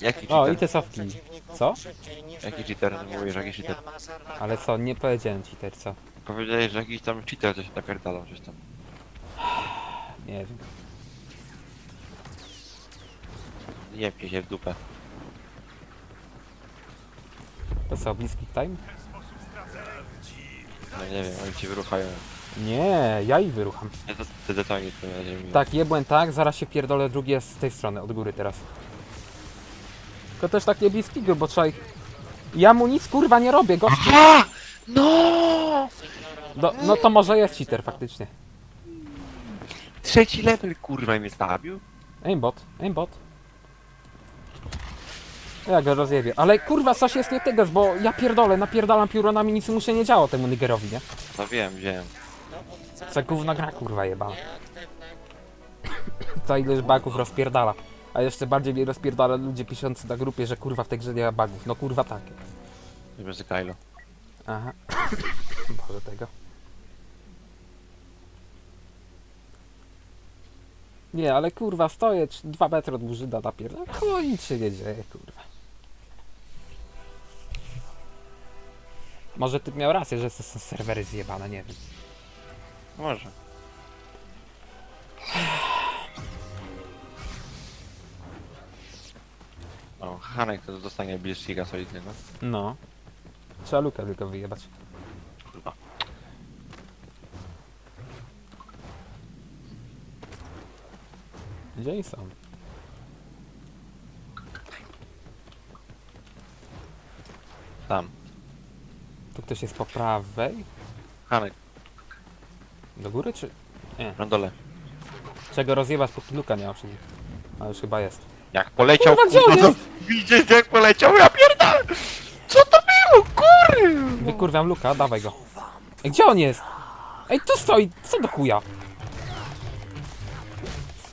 Jaki O, i te sofki. Co? Jaki cheater? Mówisz, jaki cheater? Ale co, nie powiedziałem ci też co. Powiedziałeś, że jakiś tam cheater coś napierdalał, coś tam. Nie wiem. Jebnie się w dupę. To co, bliski time? No nie wiem, oni cię wyruchają. Nie, ja ich wyrucham. Ja to te detali to będzie mi. Tak, jebłem tak, zaraz się pierdolę drugie z tej strony, od góry teraz. To też tak nie bliskiego, bo trzeba ich... Ja mu nic kurwa nie robię, gościu. A! No! Do, no to może jest cheater faktycznie. Trzeci level kurwa mnie stawił? Aimbot, aimbot. Ja go rozjebię. Ale kurwa coś jest nie tego, bo ja pierdolę, napierdalam pióronami, nic mu się nie działo temu Nigerowi, nie? No wiem, wiem. Co gówno gra kurwa jebana. Co ileś bugów rozpierdala. A jeszcze bardziej mnie rozpierdala ludzie piszący na grupie, że kurwa w tej grze nie ma bugów. No kurwa takie. Żeby z Kylo. Aha. Boże tego. Nie, ale kurwa stoję 2 metry od burzyda napierdala. Chuj, nic się nie dzieje, kurwa. Może ty miał rację, że są serwery zjebane, nie wiem. Może. O, Hanek to dostanie bliższego solidnego. No. Trzeba lukę tylko wyjebać. Kurwa. Są? Tam. Tu ktoś jest po prawej? Hanek, Do góry czy... Nie. na dole. Czego rozjebać, póki luka nie ma przy nim. A już chyba jest. Jak poleciał, Kurwa, gdzie on to- jest? Widzisz jak poleciał? Ja pierdolę! Co to było? Kurwa! Wykurwiam luka, dawaj go. Ej, gdzie on jest? Ej, tu stoi, co do chuja?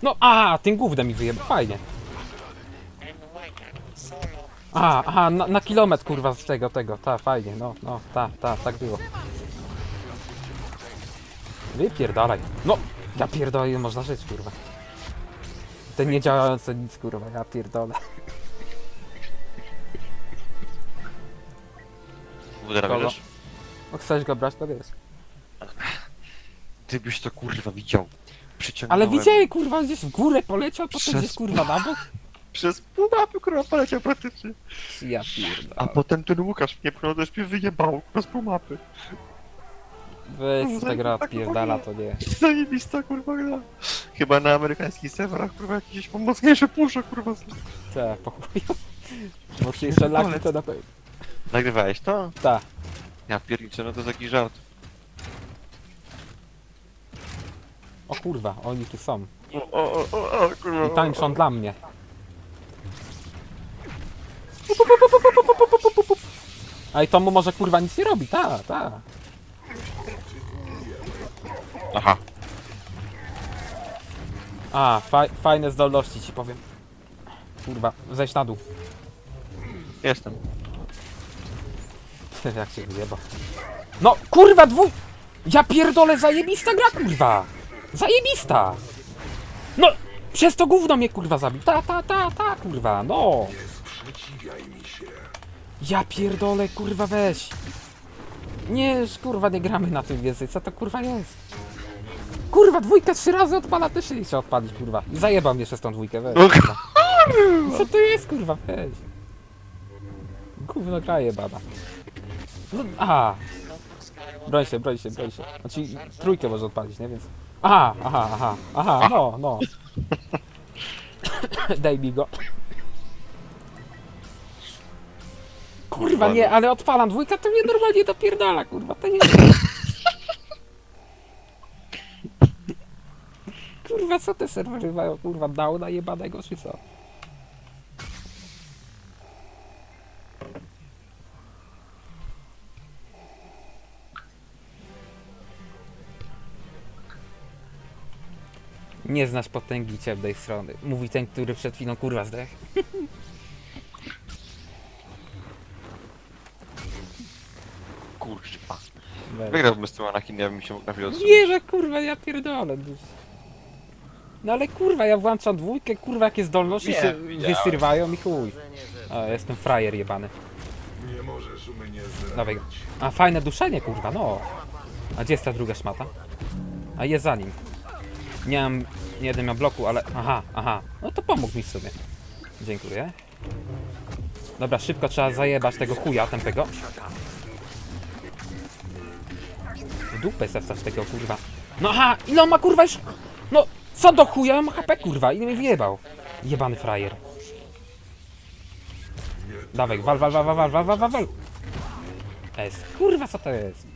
No, a, tym gównem mi wyjebał, fajnie. A, aha, na, na kilometr kurwa z tego, tego, ta, fajnie, no, no, ta, ta, tak było. Wypierdalaj. No, ja pierdolę, można żyć, kurwa. Ten niedziałający nic, kurwa, ja pierdolę. Wudera Kogo? No, chcesz go brać, to wiesz. Ty byś to kurwa widział. Ale Przyciągnąłem. kurwa, gdzieś w górę poleciał, potem Przez- gdzieś, kurwa, na bok. Przez pół mapy kurwa poleciał praktycznie. Ja A pierdolę. potem ten Łukasz mnie też mnie wyjebał przez pół mapy. Weź ta gra odpierdala, to nie. Zajebista kurwa gra. Chyba na amerykańskich serwerach kurwa jakieś mocniejsze pusze kurwa. są. Ta, po chuju. Mocniejsze laki to na pewno. Nagrywałeś to? Ta. Ja pierniczę, no to jest jakiś żart. O kurwa, oni tu są. O, o, o, o, o kurwa. I tańczą dla mnie. A i to mu może kurwa nic nie robi, ta, ta. Aha. A, faj, fajne zdolności ci powiem. Kurwa, zejść na dół. Jestem. Jak się wyjeba. No kurwa dwój... Ja pierdolę zajebista gra kurwa! Zajebista! No! Przez to gówno mnie kurwa zabił. Ta, ta, ta, ta kurwa, no! Ja pierdolę kurwa weź! Nie, kurwa nie gramy na tym więcej, co to kurwa jest? Kurwa, dwójkę trzy razy odpala, też się nie chce odpalić, kurwa. Zajebał mnie przez tą dwójkę, weź. Kurwa. Co to jest, kurwa, weź. Gówno gra jebana. No, aha. Broń się, broń się, broń się. Znaczy, trójkę może odpalić, nie? Więc... Aha, aha, aha, aha, no, no. Daj mi go. Kurwa, nie, ale odpalam dwójka, to mnie normalnie dopierdala, kurwa, to nie... Kurwa, co te serwery mają, kurwa, downa jebanego, czy co? Nie znasz potęgi ciemnej strony. Mówi ten, który przed chwilą kurwa zdech. kurwa. Wygrałbym z tym Anakin, ja bym się mógł na chwilę odsunąć. Nie, że kurwa, ja pierdolę. No ale kurwa, ja włączam dwójkę, kurwa, jakie zdolności Nie, się widziałem. wysyrywają i chuj. A, jestem frajer jebany. Nie możesz mnie Dawaj. A, fajne duszenie, kurwa, no. A gdzie jest ta druga szmata? A jest za nim. Nie mam, nie jeden miał bloku, ale... Aha, aha. No to pomógł mi w sumie. Dziękuję. Dobra, szybko trzeba zajebać tego chuja tępego. W dupę zestać tego kurwa. No aha, ile on ma kurwa już? No, co do chuja, on ma HP kurwa, ile mnie wyjebał. Jebany frajer. Dawaj, wal, wal, wal, wal, wal, wal, wal, wal, wal. S. Kurwa, co to jest?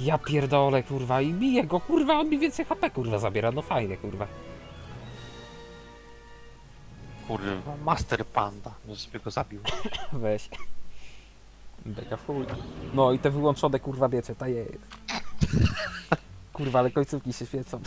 Ja pierdolę, kurwa, i biję go, kurwa, on mi więcej HP, kurwa, zabiera, no fajnie, kurwa. Kurwa, Master Panda, że sobie go zabił. Weź. Beka chuj. No i te wyłączone, kurwa, wiecie, ta jest. Kurwa, ale końcówki się świecą.